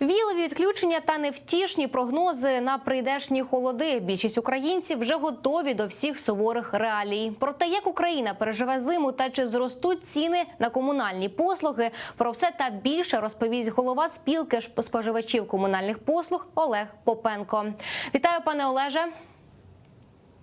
Вілові відключення та невтішні прогнози на прийдешні холоди. Більшість українців вже готові до всіх суворих реалій. Про те, як Україна переживе зиму та чи зростуть ціни на комунальні послуги, про все та більше розповість голова спілки споживачів комунальних послуг Олег Попенко. Вітаю, пане Олеже.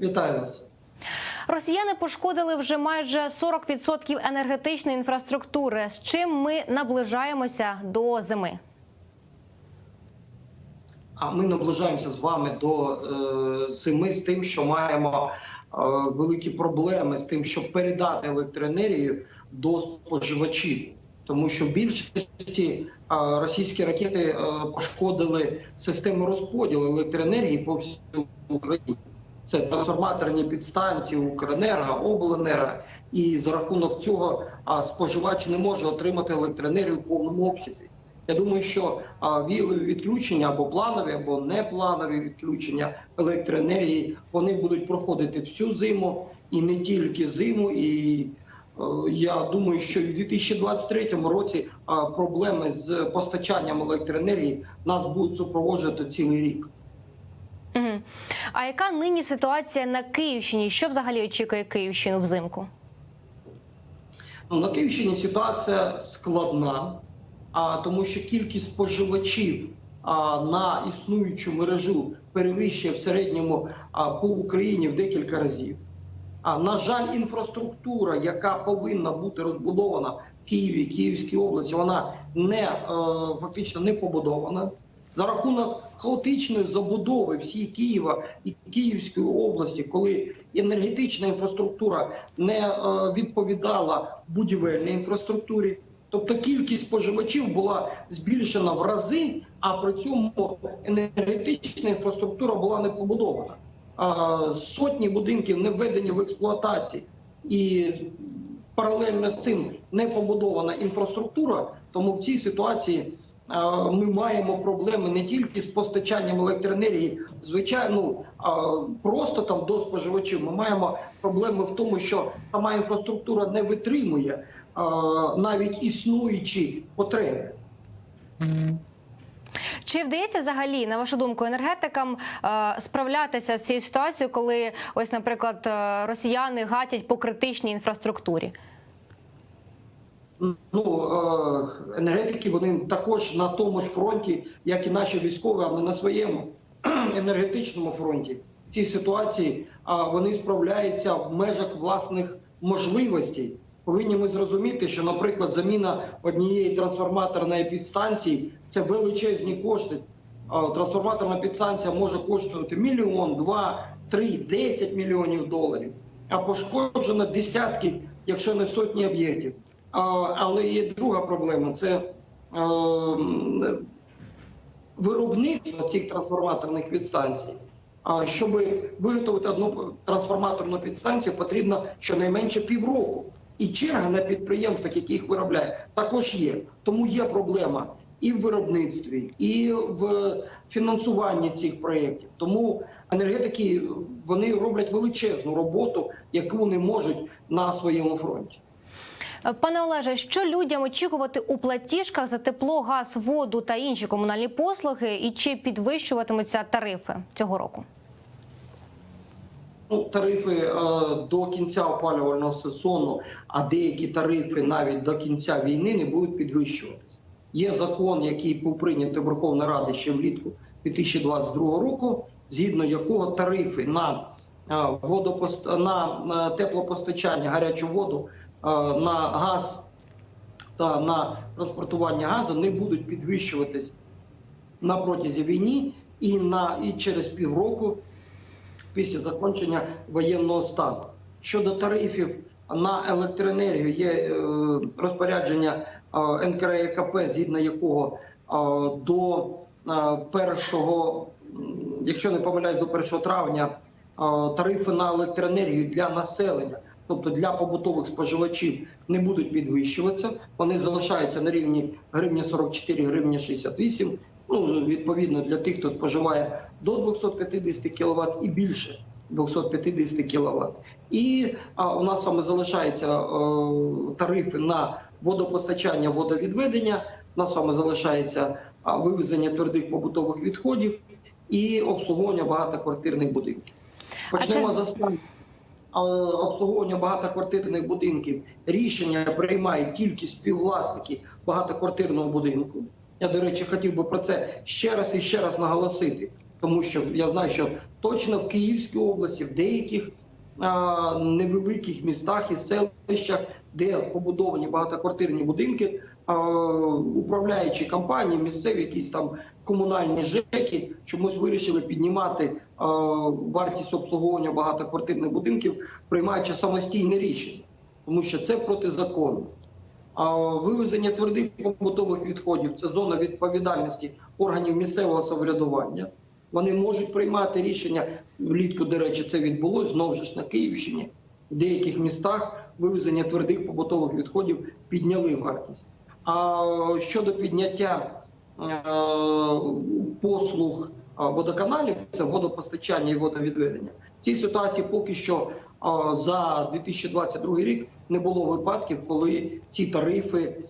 Вітаю вас. Росіяни пошкодили вже майже 40% енергетичної інфраструктури. З чим ми наближаємося до зими? А ми наближаємося з вами до зими з тим, що маємо е, великі проблеми з тим, щоб передати електроенергію до споживачів, тому що в більшості е, російські ракети е, пошкодили систему розподілу електроенергії по всій Україні. Це трансформаторні підстанції Укренерго, Обленерго, і за рахунок цього споживач не може отримати електроенергію в повному обсязі. Я думаю, що відключення або планові, або непланові відключення електроенергії вони будуть проходити всю зиму і не тільки зиму. І е, я думаю, що в 2023 році проблеми з постачанням електроенергії нас будуть супроводжувати цілий рік. А яка нині ситуація на Київщині? Що взагалі очікує Київщину взимку? Ну, на Київщині ситуація складна, а тому що кількість споживачів на існуючу мережу перевищує в середньому по Україні в декілька разів. А на жаль, інфраструктура, яка повинна бути розбудована в Києві, Київській області, вона не е, фактично не побудована. За рахунок хаотичної забудови всієї Києва і Київської області, коли енергетична інфраструктура не е, відповідала будівельній інфраструктурі, тобто кількість споживачів була збільшена в рази, а при цьому енергетична інфраструктура була не побудована. Сотні будинків не введені в експлуатацію і паралельно з цим не побудована інфраструктура. Тому в цій ситуації ми маємо проблеми не тільки з постачанням електроенергії, звичайно, просто там до споживачів. Ми маємо проблеми в тому, що сама інфраструктура не витримує навіть існуючі потреби. Чи вдається взагалі, на вашу думку, енергетикам е, справлятися з цією ситуацією, коли ось, наприклад, е, росіяни гатять по критичній інфраструктурі? Ну е, енергетики вони також на тому ж фронті, як і наші військові, але на своєму енергетичному фронті. В цій ситуації вони справляються в межах власних можливостей. Повинні ми зрозуміти, що, наприклад, заміна однієї трансформаторної підстанції це величезні кошти. Трансформаторна підстанція може коштувати мільйон, два, три, десять мільйонів доларів, а пошкоджено десятки, якщо не сотні об'єктів. Але є друга проблема це е, виробництво цих трансформаторних підстанцій. Щоб виготовити одну трансформаторну підстанцію, потрібно щонайменше півроку. І черга на підприємствах, які їх виробляє, також є. Тому є проблема і в виробництві, і в фінансуванні цих проєктів. Тому енергетики вони роблять величезну роботу, яку вони можуть на своєму фронті. Е, Пане Олеже, що людям очікувати у платіжках за тепло, газ, воду та інші комунальні послуги, і чи підвищуватимуться тарифи цього року? Ну, тарифи е, до кінця опалювального сезону, а деякі тарифи навіть до кінця війни не будуть підвищуватися. Є закон, який був прийнятий Верховною Радою ще влітку 2022 року, згідно якого тарифи на е, водопост... на, теплопостачання, гарячу воду, на газ та на транспортування газу не будуть підвищуватись на протязі війни і на і через півроку після закінчення воєнного стану. Щодо тарифів на електроенергію, є е, розпорядження е, НКРЕКП, згідно якого е, до е, першого, якщо не помиляюсь, до 1 травня е, тарифи на електроенергію для населення, тобто для побутових споживачів, не будуть підвищуватися. Вони залишаються на рівні гривні 44, гривні 68. Ну, відповідно, для тих, хто споживає до 250 кВт і більше 250 кВт. І а, у нас саме залишаються е, тарифи на водопостачання, водовідведення, У нас вами залишається а, вивезення твердих побутових відходів і обслуговування багатоквартирних будинків. Почнемо чи з- з останнього. Обслуговування багатоквартирних будинків рішення приймають тільки співвласники багатоквартирного будинку. Я, до речі, хотів би про це ще раз і ще раз наголосити, тому що я знаю, що точно в Київській області, в деяких а, невеликих містах і селищах, де побудовані багатоквартирні будинки, а, управляючі компанії, місцеві якісь там комунальні ЖЕКи чомусь вирішили піднімати а, вартість обслуговування багатоквартирних будинків, приймаючи самостійне рішення, тому що це протизаконно. А вивезення твердих побутових відходів це зона відповідальності органів місцевого самоврядування. Вони можуть приймати рішення влітку. До речі, це відбулось знову ж на Київщині. В деяких містах вивезення твердих побутових відходів підняли вартість. А щодо підняття е, послуг е, водоканалів, це водопостачання і водовідведення. В цій ситуації поки що а, за 2022 рік не було випадків, коли ці тарифи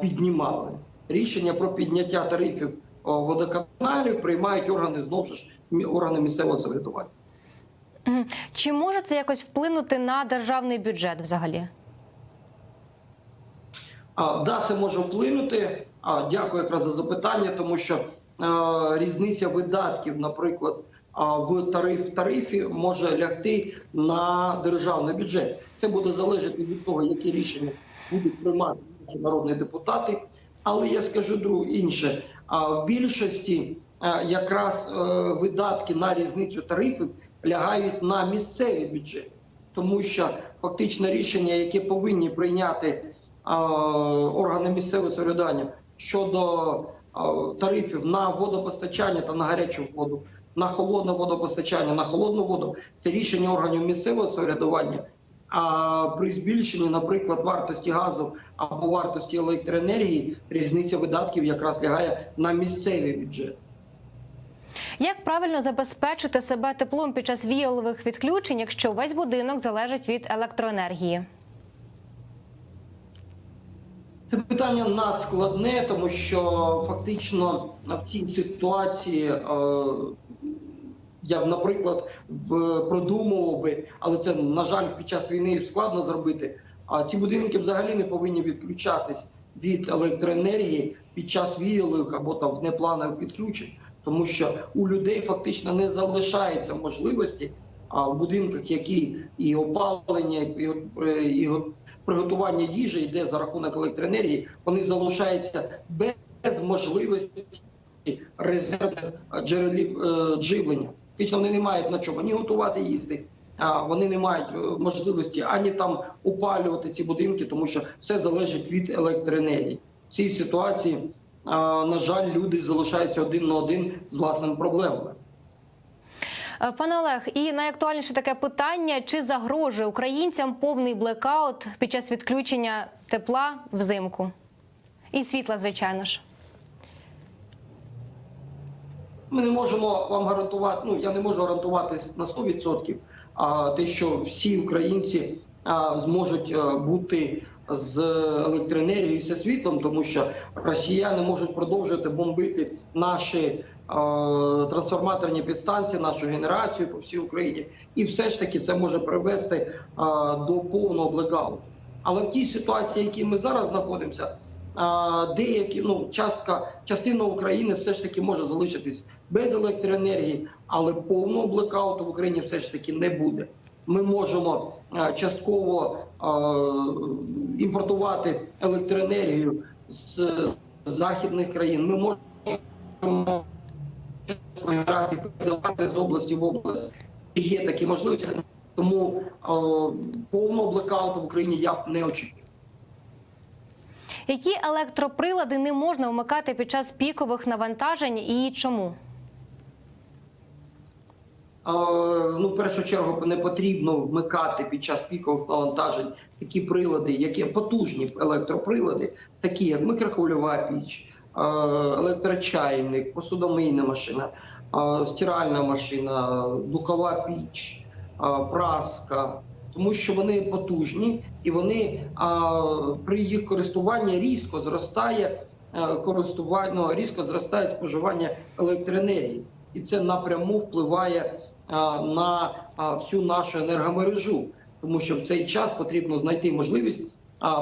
піднімали. Рішення про підняття тарифів водоканалів приймають органи знову ж органи місцевого самоврядування. Чи може це якось вплинути на державний бюджет взагалі? Да, це може вплинути. Дякую якраз за запитання, тому що різниця видатків, наприклад, в тариф тарифі може лягти на державний бюджет. Це буде залежати від того, які рішення будуть приймати наші народні депутати. Але я скажу друг інше. В більшості якраз е, видатки на різницю тарифів лягають на місцеві бюджети, тому що фактично рішення, яке повинні прийняти органи місцевого самоврядування щодо тарифів на водопостачання та на гарячу воду, на холодне водопостачання, на холодну воду це рішення органів місцевого самоврядування. А при збільшенні, наприклад, вартості газу або вартості електроенергії, різниця видатків якраз лягає на місцевий бюджет. Як правильно забезпечити себе теплом під час віялових відключень, якщо весь будинок залежить від електроенергії? Це питання надскладне, тому що фактично в цій ситуації е, я б, наприклад, в- продумував би, але це на жаль під час війни складно зробити. А ці будинки взагалі не повинні відключатись від електроенергії під час віялових або там внепланових відключень, тому що у людей фактично не залишається можливості. А в будинках, які і опалення, і, е, і приготування їжі йде за рахунок електроенергії, вони залишаються без можливості резервних джерелів е, живлення. Фактично вони не мають на чому ні готувати їсти, а вони не мають е, можливості ані там опалювати ці будинки, тому що все залежить від електроенергії. В цій ситуації, на жаль, люди залишаються один на один з власними проблемами. Е, Пане Олег, і найактуальніше таке питання: чи загрожує українцям повний блекаут під час відключення тепла взимку? І світла, звичайно ж. Ми не можемо вам гарантувати. Ну я не можу гарантувати на 100%, а те, що всі українці зможуть а, бути з електроенергією і зі світлом, тому що росіяни можуть продовжувати бомбити наші трансформаторні підстанції, нашу генерацію по всій Україні, і все ж таки це може привести до повного блекауту. Але в тій ситуації, в якій ми зараз знаходимося, деякі ну частка частина України все ж таки може залишитись без електроенергії, але повного блекауту в Україні все ж таки не буде. Ми можемо частково імпортувати електроенергію з західних країн. Ми можемо генерації передавати з області в область. Є такі можливості, тому а, повного блекауту в Україні я б не очікував. Які електроприлади не можна вмикати під час пікових навантажень і чому? Е, Ну, в першу чергу не потрібно вмикати під час пікових навантажень такі прилади, які потужні електроприлади, такі як микрохвильова піч, електрочайник, посудомийна машина, стиральна машина, духова піч, праска. Тому що вони потужні і вони при їх користуванні різко зростає е, користування ну, різко зростає споживання електроенергії, і це напряму впливає е, на всю нашу енергомережу, тому що в цей час потрібно знайти можливість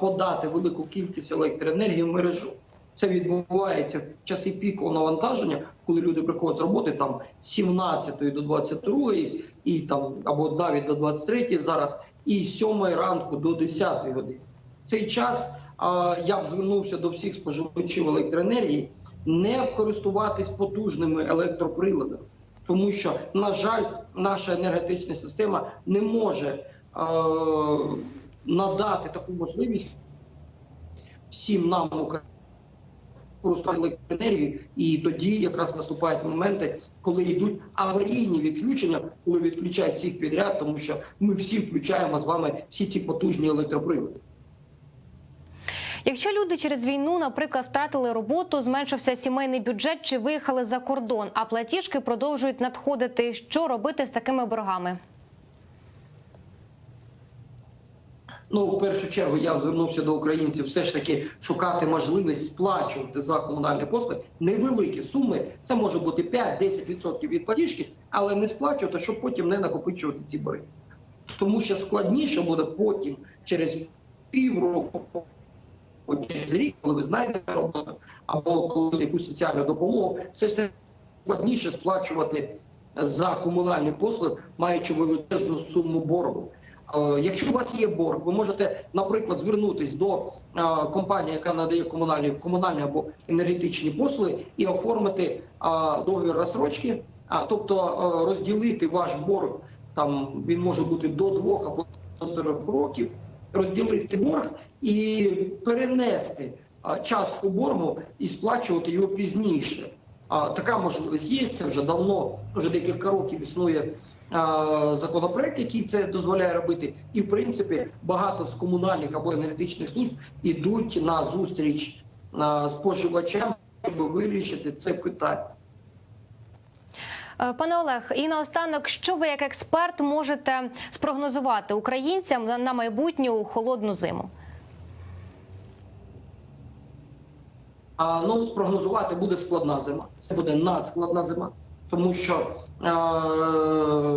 подати велику кількість електроенергії в мережу. Це відбувається в часи пікового навантаження, коли люди приходять з роботи там 17 до 22 і там або навіть до 23 зараз, і з 7 ранку до 10 години. Цей час а, я б звернувся до всіх споживачів електроенергії не користуватись потужними електроприладами, тому що, на жаль, наша енергетична система не може е, надати таку можливість всім нам Україні користуватися електроенергією, і тоді якраз наступають моменти, коли йдуть аварійні відключення, коли відключають всіх підряд, тому що ми всі включаємо з вами всі ці потужні електроприлади. Якщо люди через війну, наприклад, втратили роботу, зменшився сімейний бюджет чи виїхали за кордон, а платіжки продовжують надходити, що робити з такими боргами? Ну, в першу чергу я звернувся до українців все ж таки шукати можливість сплачувати за комунальні послуги невеликі суми. Це може бути 5-10% від платіжки, але не сплачувати, щоб потім не накопичувати ці борги. Тому що складніше буде потім через півроку, через рік, коли ви знайдете роботу, або коли якусь соціальну допомогу, все ж таки складніше сплачувати за комунальні послуги, маючи величезну суму боргу. Е, Якщо у вас є борг, ви можете, наприклад, звернутися до е, компанії, яка надає комунальні комунальні або енергетичні послуги, і оформити е, договір розсрочки, тобто розділити ваш борг. Там він може бути до двох або до трьох років. Розділити борг і перенести частку боргу і сплачувати його пізніше. Така можливість є. Це вже давно, вже декілька років існує законопроект, який це дозволяє робити. І в принципі багато з комунальних або енергетичних служб ідуть на зустріч споживачам, щоб вирішити це питання. Е, Пане Олег, і наостанок, що ви як експерт можете спрогнозувати українцям на майбутню холодну зиму? А ну спрогнозувати буде складна зима. Це буде надскладна зима, тому що е,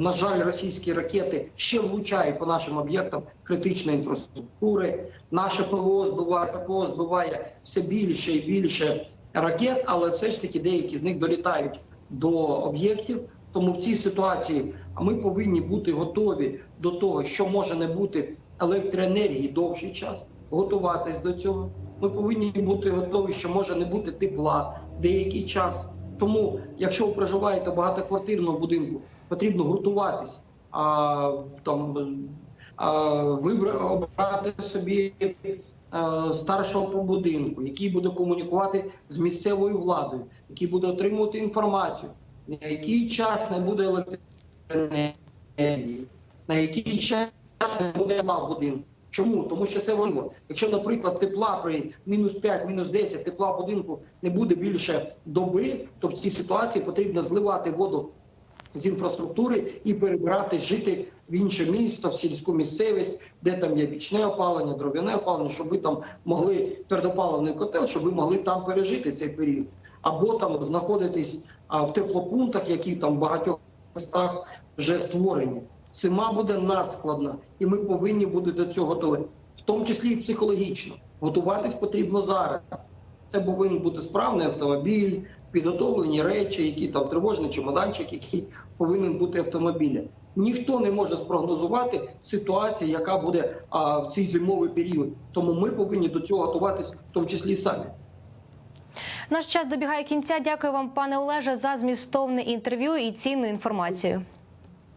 на жаль, російські ракети ще влучають по нашим об'єктам критичної інфраструктури. Наше ПВО збиває ППО збиває все більше і більше ракет, але все ж таки деякі з них долітають до об'єктів. Тому в цій ситуації ми повинні бути готові до того, що може не бути електроенергії довший час, готуватись до цього. Ми повинні бути готові, що може не бути тепла деякий час. Тому, якщо ви проживаєте в багатоквартирному будинку, потрібно гуртуватись, а там а, вибра, обрати собі а, старшого по будинку, який буде комунікувати з місцевою владою, який буде отримувати інформацію, на який час не буде електроенергії, на який час не буде тепла в будинку. Чому? Тому що це важливо. Якщо, наприклад, тепла при мінус 5, мінус 10, тепла будинку не буде більше доби, то в цій ситуації потрібно зливати воду з інфраструктури і перебирати жити в інше місто, в сільську місцевість, де там є вічне опалення, дров'яне опалення, щоб ви там могли твердопаливний котел, щоб ви могли там пережити цей період, або там знаходитись в теплопунктах, які там в багатьох містах вже створені. Зима буде надскладна, і ми повинні бути до цього готові, в тому числі і психологічно. Готуватись потрібно зараз. Це повинен бути справний автомобіль, підготовлені речі, які там тривожний чемоданчик, який повинен бути автомобілем. Ніхто не може спрогнозувати ситуацію, яка буде а, в цей зимовий період. Тому ми повинні до цього готуватись, в тому числі і самі. Наш час добігає кінця. Дякую вам, пане Олеже, за змістовне інтерв'ю і цінну інформацію.